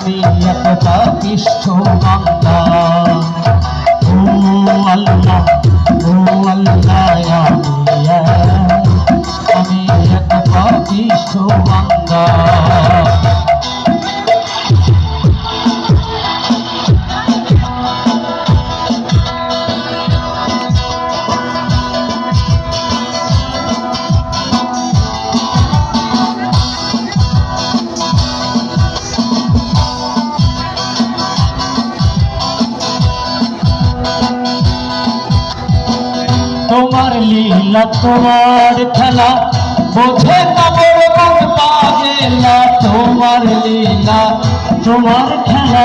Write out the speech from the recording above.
আমি একটা পিষ্ঠ বাংলা ও আল্লাহ ও আল্লাহ আমি একটা পিষ্ঠ বাংলা তোমার লীলা তোমার খেলা। বোঝে না বড় পাগেলা তোমার লীলা তোমার খেলা।